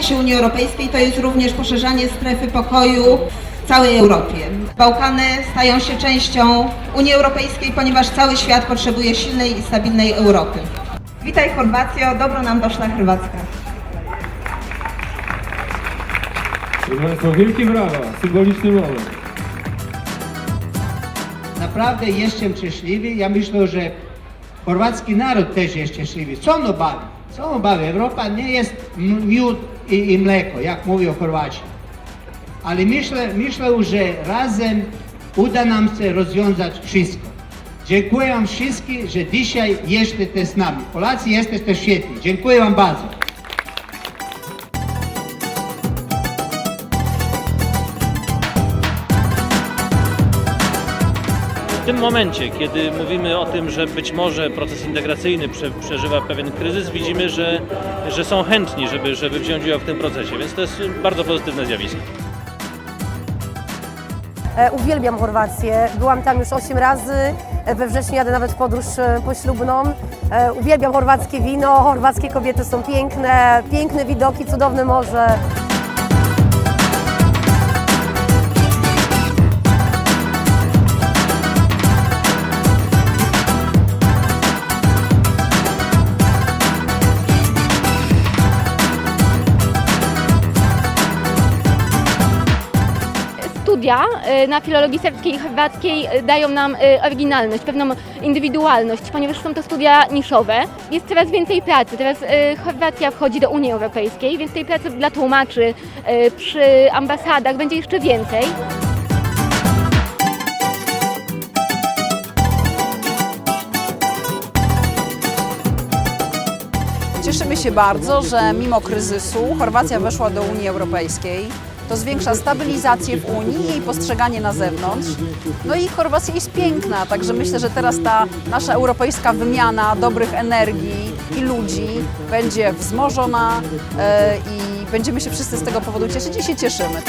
się Unii Europejskiej to jest również poszerzanie strefy pokoju w całej Europie. Bałkany stają się częścią Unii Europejskiej, ponieważ cały świat potrzebuje silnej i stabilnej Europy. Witaj Chorwacjo, dobro nam doszła Chorwacka. Proszę Państwa, wielkie brawa, symboliczny moment. Naprawdę jestem szczęśliwy. Ja myślę, że chorwacki naród też jest szczęśliwy. Co on bawi? Co on bawi? Europa nie jest miód i, i mleko, jak mówią Chorwaci. Ale myślę, myślę, że razem uda nam się rozwiązać wszystko. Dziękuję Wam wszystkim, że dzisiaj jesteście z nami. Polacy jesteście świetni. Dziękuję Wam bardzo. W tym momencie, kiedy mówimy o tym, że być może proces integracyjny prze, przeżywa pewien kryzys, widzimy, że, że są chętni, żeby, żeby wziąć udział w tym procesie, więc to jest bardzo pozytywne zjawisko. E, Uwielbiam Chorwację. Byłam tam już 8 razy. E, We wrześniu jadę nawet w podróż e, poślubną. Uwielbiam chorwackie wino. Chorwackie kobiety są piękne. Piękne widoki, cudowne morze. Studia y, na filologii serbskiej i chorwackiej y, dają nam y, oryginalność, pewną indywidualność, ponieważ są to studia niszowe. Jest coraz więcej pracy. Teraz Chorwacja wchodzi do Unii Europejskiej, więc tej pracy dla tłumaczy przy ambasadach będzie jeszcze więcej. Cieszymy się bardzo, że mimo kryzysu Chorwacja weszła do Unii Europejskiej. To zwiększa stabilizację w Unii i jej postrzeganie na zewnątrz. No i Chorwacja jest piękna, także myślę, że teraz ta nasza europejska wymiana dobrych energii i ludzi będzie wzmożona e, i będziemy się wszyscy z tego powodu cieszyć i się cieszymy.